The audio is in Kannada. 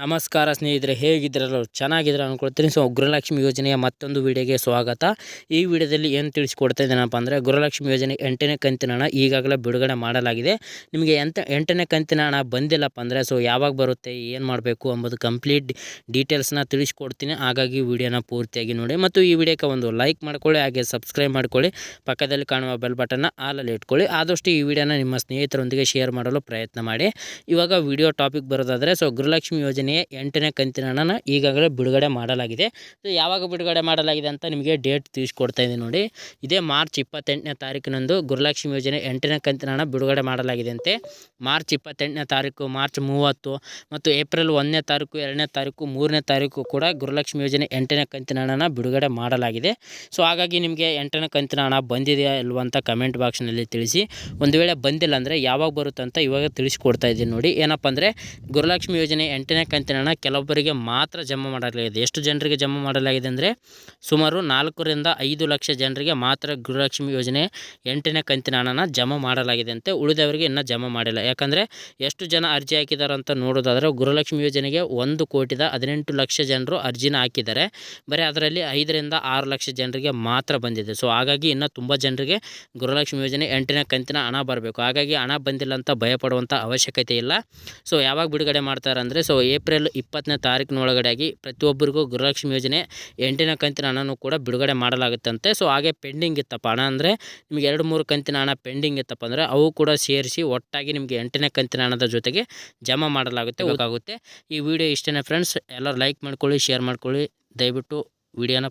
ನಮಸ್ಕಾರ ಸ್ನೇಹಿತರೆ ಹೇಗಿದ್ರಲ್ಲ ಚೆನ್ನಾಗಿದ್ರೆ ಅನ್ಕೊಳ್ತೀನಿ ಸೊ ಗೃಹಲಕ್ಷ್ಮಿ ಯೋಜನೆಯ ಮತ್ತೊಂದು ವಿಡಿಯೋಗೆ ಸ್ವಾಗತ. ಈ ವಿಡಿಯೋದಲ್ಲಿ ಏನು ತಿಳಿಸ್ಕೊಡ್ತಾ ಇದ್ದೇನಪ್ಪ ಅಂದರೆ, ಗೃಹಲಕ್ಷ್ಮಿ ಯೋಜನೆ ಎಂಟನೇ ಕಂತಿನ ಹಣ ಈಗಾಗಲೇ ಬಿಡುಗಡೆ ಮಾಡಲಾಗಿದೆ. ನಿಮಗೆ ಎಂತ, ಎಂಟನೇ ಕಂತಿನ ಹಣ ಬಂದಿಲ್ಲಪ್ಪ ಅಂದರೆ ಸೊ ಯಾವಾಗ ಬರುತ್ತೆ, ಏನು ಮಾಡಬೇಕು ಎಂಬುದು ಕಂಪ್ಲೀಟ್ ಡೀಟೇಲ್ಸ್ನ ತಿಳಿಸ್ಕೊಡ್ತೀನಿ. ಹಾಗಾಗಿ ವಿಡಿಯೋನ ಪೂರ್ತಿಯಾಗಿ ನೋಡಿ. ಮತ್ತು ಈ ವಿಡಿಯೋಕ್ಕೆ ಒಂದು ಲೈಕ್ ಮಾಡ್ಕೊಳ್ಳಿ, ಹಾಗೆ ಸಬ್ಸ್ಕ್ರೈಬ್ ಮಾಡ್ಕೊಳ್ಳಿ. ಪಕ್ಕದಲ್ಲಿ ಕಾಣುವ ಬೆಲ್ ಬಟನ್ನ ಆಲಲ್ಲಿ ಇಟ್ಕೊಳ್ಳಿ. ಆದಷ್ಟು ಈ ವಿಡಿಯೋನ ನಿಮ್ಮ ಸ್ನೇಹಿತರೊಂದಿಗೆ ಶೇರ್ ಮಾಡಲು ಪ್ರಯತ್ನ ಮಾಡಿ. ಇವಾಗ ವಿಡಿಯೋ ಟಾಪಿಕ್ ಬರೋದಾದರೆ ಸೊ ಗೃಹಲಕ್ಷ್ಮಿ ಯೋಜನೆಯ ಎಂಟನೇ ಕಂತಿನ ಹಣನ ಈಗಾಗಲೇ ಬಿಡುಗಡೆ ಮಾಡಲಾಗಿದೆ. ಸೊ, ಯಾವಾಗ ಬಿಡುಗಡೆ ಮಾಡಲಾಗಿದೆ ಅಂತ ನಿಮಗೆ ಡೇಟ್ ತಿಳಿಸ್ಕೊಡ್ತಾ ಇದ್ದೀನಿ ನೋಡಿ. ಇದೇ ಮಾರ್ಚ್ ಇಪ್ಪತ್ತೆಂಟನೇ ತಾರೀಕಿನಂದು ಗುರುಲಕ್ಷ್ಮಿ ಯೋಜನೆ ಎಂಟನೇ ಕಂತಿನ ಹಣ ಬಿಡುಗಡೆ ಮಾಡಲಾಗಿದೆ ಅಂತೆ. ಮಾರ್ಚ್ ಇಪ್ಪತ್ತೆಂಟನೇ ತಾರೀಕು ಮಾರ್ಚ್ ಮೂವತ್ತು ಮತ್ತು ಏಪ್ರಿಲ್ ಒಂದನೇ ತಾರೀಕು ಎರಡನೇ ತಾರೀಕು ಮೂರನೇ ತಾರೀಕು ಕೂಡ ಗುರುಲಕ್ಷ್ಮಿ ಯೋಜನೆ ಎಂಟನೇ ಕಂತಿನ ಹಣನ ಬಿಡುಗಡೆ ಮಾಡಲಾಗಿದೆ. ಸೊ, ಹಾಗಾಗಿ ನಿಮಗೆ ಎಂಟನೇ ಕಂತಿನ ಹಣ ಬಂದಿದೆಯಾ ಇಲ್ವ ಅಂತ ಕಮೆಂಟ್ ಬಾಕ್ಸ್ನಲ್ಲಿ ತಿಳಿಸಿ. ಒಂದು ವೇಳೆ ಬಂದಿಲ್ಲ ಅಂದರೆ ಯಾವಾಗ ಬರುತ್ತೆ ಅಂತ ಇವಾಗ ತಿಳಿಸ್ಕೊಡ್ತಾ ಇದ್ದೀನಿ ನೋಡಿ. ಏನಪ್ಪ ಅಂದರೆ ಗುರುಲಕ್ಷ್ಮಿ ಯೋಜನೆ ಎಂಟನೇ ಕಂತಿನ ಹೇಳೋಣ ಕೆಲವೊಬ್ಬರಿಗೆ ಮಾತ್ರ ಜಮಾ ಮಾಡಲಾಗಿದೆ. ಎಷ್ಟು ಜನರಿಗೆ ಜಮಾ ಮಾಡಲಾಗಿದೆ ಅಂದರೆ, ಸುಮಾರು ನಾಲ್ಕರಿಂದ ಐದು ಲಕ್ಷ ಜನರಿಗೆ ಮಾತ್ರ ಗೃಹಲಕ್ಷ್ಮಿ ಯೋಜನೆ ಎಂಟನೇ ಕಂತಿನ ಹಣನ ಜಮಾ ಮಾಡಲಾಗಿದೆ ಅಂತೆ. ಉಳಿದವರಿಗೆ ಇನ್ನೂ ಜಮಾ ಮಾಡಿಲ್ಲ. ಯಾಕಂದರೆ, ಎಷ್ಟು ಜನ ಅರ್ಜಿ ಹಾಕಿದ್ದಾರೆ ಅಂತ ನೋಡೋದಾದರೆ, ಗೃಹಲಕ್ಷ್ಮಿ ಯೋಜನೆಗೆ ಒಂದು ಕೋಟಿದ ಹದಿನೆಂಟು ಲಕ್ಷ ಜನರು ಅರ್ಜಿನ ಹಾಕಿದ್ದಾರೆ. ಬರೀ ಅದರಲ್ಲಿ ಐದರಿಂದ ಆರು ಲಕ್ಷ ಜನರಿಗೆ ಮಾತ್ರ ಬಂದಿದೆ. ಸೊ, ಹಾಗಾಗಿ ಇನ್ನೂ ತುಂಬ ಜನರಿಗೆ ಗೃಹಲಕ್ಷ್ಮಿ ಯೋಜನೆ ಎಂಟನೇ ಕಂತಿನ ಹಣ ಬರಬೇಕು. ಹಾಗಾಗಿ ಹಣ ಬಂದಿಲ್ಲ ಅಂತ ಭಯಪಡುವಂಥ ಅವಶ್ಯಕತೆ ಇಲ್ಲ. ಸೊ, ಯಾವಾಗ ಬಿಡುಗಡೆ ಮಾಡ್ತಾರೆ ಅಂದರೆ ಸೊ ಏಪ್ರಿಲ್ ಇಪ್ಪತ್ತನೇ ತಾರೀಕಿನೊಳಗಡೆಯಾಗಿ ಪ್ರತಿಯೊಬ್ಬರಿಗೂ ಗೃಹಲಕ್ಷ್ಮಿ ಯೋಜನೆ ಎಂಟನೇ ಕಂತಿನ ಹಣನೂ ಕೂಡ ಬಿಡುಗಡೆ ಮಾಡಲಾಗುತ್ತಂತೆ. ಸೊ ಹಾಗೆ ಪೆಂಡಿಂಗ್ ಇತ್ತಪ್ಪ. ಹಣ ಅಂದರೆ ನಿಮಗೆ ಎರಡು ಮೂರು ಕಂತಿನ ಹಣ ಪೆಂಡಿಂಗ್ ಇತ್ತಪ್ಪ ಅಂದರೆ ಅವು ಕೂಡ ಸೇರಿಸಿ ಒಟ್ಟಾಗಿ ನಿಮಗೆ ಎಂಟನೇ ಕಂತಿನ ಹಣದ ಜೊತೆಗೆ ಜಮಾ ಮಾಡಲಾಗುತ್ತೆ ಹೋಗುತ್ತೆ ಈ ವಿಡಿಯೋ ಇಷ್ಟೇ ಫ್ರೆಂಡ್ಸ್ ಎಲ್ಲರೂ ಲೈಕ್ ಮಾಡ್ಕೊಳ್ಳಿ ಶೇರ್ ಮಾಡ್ಕೊಳ್ಳಿ. ದಯವಿಟ್ಟು ವಿಡಿಯೋನ